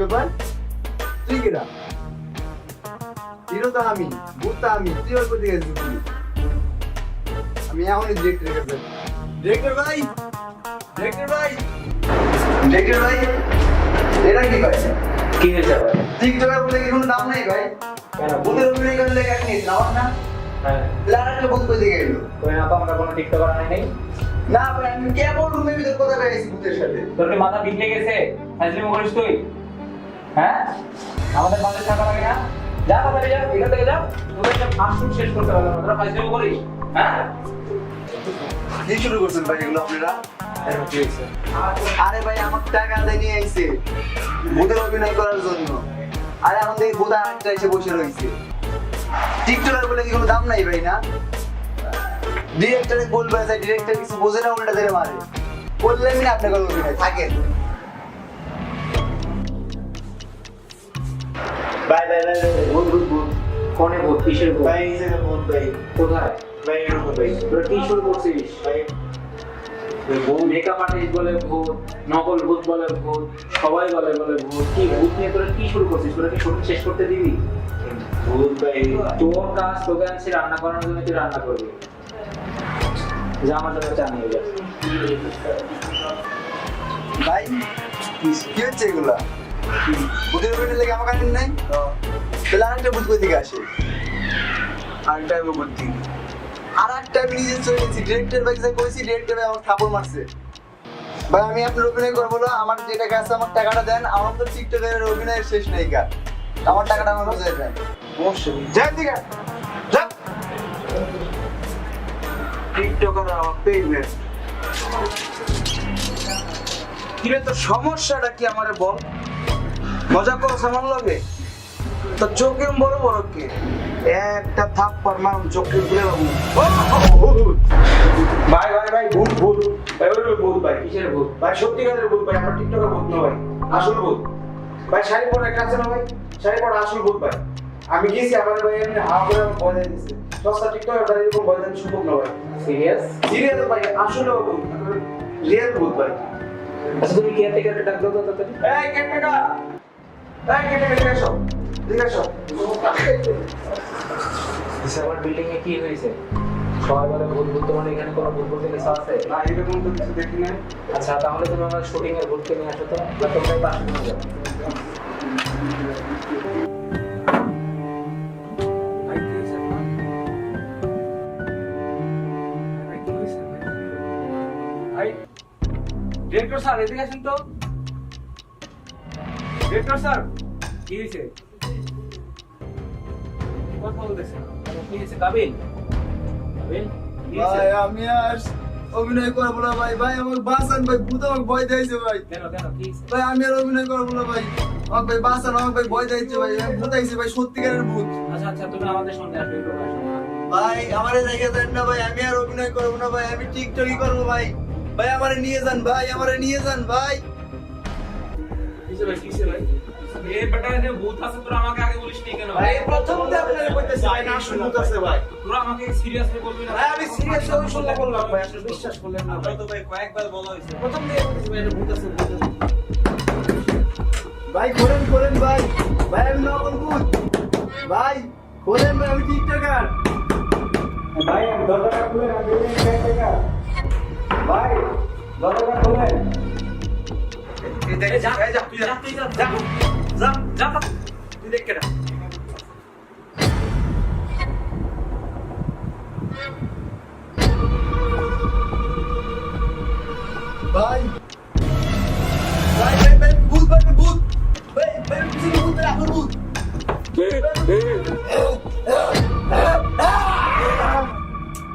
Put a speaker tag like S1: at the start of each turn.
S1: ব্যাপার? তুই কেডা হিরো তো আমি ভূত আমি তুই ওর কোথায় আমি ডিরেক্টরের কাছে ডিরেক্টর ভাই! ডিরেক্টর ভাই! ডিরেক্টর ভাই এটা কি ভাই
S2: কি হয়েছে আবার?
S1: টিকটকার বলে কি কোনো দাম নেই ভাই?
S2: কেন?
S1: ভূতের অভিনয় করলে এক নিস আমার না?
S2: হ্যাঁ।
S1: ভূত গেল
S2: না আমরা কোনো টিকটক আনাই নেই।
S1: না ভাই আমি কেমন রুমের ভিতর কথা বেরিয়েছি ভূতের সাথে।
S2: তোর কি মাথা বিগড়ে গেছে? ফাজলিমো করিস তুই। হ্যাঁ? আমাদের বাড়িতে থাকা লাগে না যা তাড়াতাড়ি যা এখান থেকে যা তোদের একটা ফাংশন শেষ করতে পারলাম না তোরা ফাজলিমো করিস হ্যাঁ?
S1: কি শুরু করছেন ভাই এগুলো আপনারা? আরে ভাই আমার টাকা দিয়ে নিয়ে আইছে। ভূতের অভিনয় করার জন্য। আরে এখন দেখি ভূত আরেকটা এসে বসে রয়েছে। টিকটকার বলে কি কোনো দাম নাই ভাই না? ডিরেক্টরে বলবে যে ডিরেক্টর কিছু বোঝে না উল্টা ধরে মারে। বললে আমি না আপনার কোনো অভিনয় থাকেন। ভূত
S2: কোনে ভূত কিসের ভূত?
S1: ভাই এই জায়গায় ভূত ভাই।
S2: কোথায়?
S1: ভাই এরকম ভাই।
S2: তোরা কি শুরু করছিস?
S1: ভাই।
S2: ভূত মেকআপ আর্টিস্ট বলে ভূত নকল ভূত বলে ভূত সবাই বলে বলে ভূত। কি ভূত নিয়ে তোরা কি শুরু করছিস? তোরা কি শুটিং শেষ করতে দিবি?
S1: ভূত ভাই।
S2: তোর কাজ তোকে আনছি রান্না করানোর জন্য তুই রান্না করবি। যা আমার চা নিয়ে যা।
S1: ভাই কি হচ্ছে এগুলা? ভূতের লেগে আমার কাছে নাই? ভূত কোথা থেকে আসে? আরেকটা আমি বুদ্ধি। আর একটা আমি নিজে চলে গেছি ডিরেক্টর ভাই যা কইছি ডিরেক্টর ভাই আমার থাপড় মারছে। ভাই আমি আপনার অভিনয় করব না আমার যে টাকা আছে আমার টাকাটা দেন। আমার তো টিকটকের অভিনয়ের শেষ নেই গা আমার টাকাটা আমার বুঝাই দেন। অবশ্যই। যাই দিকে যা টিকটকার আমার পেমেন্ট
S3: কিরে তোর সমস্যাটা কি আমারে বল? মজা করছ আমার লগে? তোর চোখে বড় বড় কে? একটা থাপ্পড় মারুন চোখে বাবু।
S4: ভাই ভাই ভাই ভূত ভূত। ভাই ওই ভূত ভাই।
S2: কিসের ভূত?
S4: ভাই সত্যিকারের ভূত ভাই আমার টিকটকে ভূত না ভাই। আসল ভূত। ভাই শাড়ি পরা একটা আছে না ভাই? শাড়ি পরা আসল ভূত ভাই। আমি গেছি আমার ভাই এমনি হাওয়া করে আমার ভয় দিয়ে দিচ্ছে দশটা টিকটকের দ্বারা এরকম ভয় দেন সম্ভব না ভাই।
S2: সিরিয়াস
S4: সিরিয়াস ভাই আসলে ভূত রিয়েল ভূত ভাই।
S2: আচ্ছা তুমি কেয়ারটেকারকে ডাক দাও তো তাড়াতাড়ি।
S4: এই কেটেকা এই দিকে এসো।
S2: আমার বিল্ডিং এ কি হয়েছে? সবাই বলে ভূত ভূত তোমার এখানে কোনো ভূত বলতে কিছু আছে?
S4: না এরকম তো কিছু দেখি নাই।
S2: আচ্ছা তাহলে তুমি আমার শুটিং এর ভূতকে নিয়ে আসো তো বা তোমরাই পাশে নিয়ে যাও।
S4: ডিরেক্টর স্যার এদিকে আসেন তো। ডিরেক্টর স্যার
S2: কি হয়েছে?
S4: কথা বলতেছেন?
S2: কি হয়েছে? কাবিল? কাবিল
S1: ভাই আমি আর অভিনয় করব না ভাই। ভাই আমাকে বাঁচান ভাই ভূত আমাকে ভয় দিয়েছে ভাই।
S2: কেন কেন কি
S1: ভাই আমি আর অভিনয় করব না ভাই। ভাই বাঁচান আমাকে ভাই ভয় দিয়েছে ভাই। ভূত আইছে ভাই সত্যিকারের ভূত।
S2: আচ্ছা আচ্ছা তুমি আমাদের সঙ্গে আসবে
S1: ভাই আমারে জায়গা দেন না ভাই আমি আর অভিনয় করব না ভাই আমি টিকটকই করব ভাই। ভাই আমারে নিয়ে যান ভাই আমারে নিয়ে যান ভাই।
S2: কিসে ভাই কিসে ভাই? এই বেটা যে ভূত আছে তোরা আমাকে আগে বলিস নি কেন?
S4: ভাই প্রথম ভাই না ভূত ভাই
S2: তোরা আমাকে সিরিয়াসলি বলবি না
S4: ভাই আমি সিরিয়াস হয়ে শুনলে বললাম ভাই আপনি বিশ্বাস করলেন না ভাই
S1: তো ভাই কয়েকবার বলা হয়েছে
S4: প্রথম থেকে বলতেছি ভাই এটা আছে
S1: ভাই খোলেন খোলেন ভাই ভাই আমি নকল ভূত ভাই খোলেন ভাই আমি টিকটকার
S4: ভাই দরজাটা খুলে না দিলেন কয় টাকা ভাই দরজাটা খুলে
S2: এই যা এই যা তুই যা তুই যা যা যা যা যা। তুই দেখ কেডা
S1: ভাই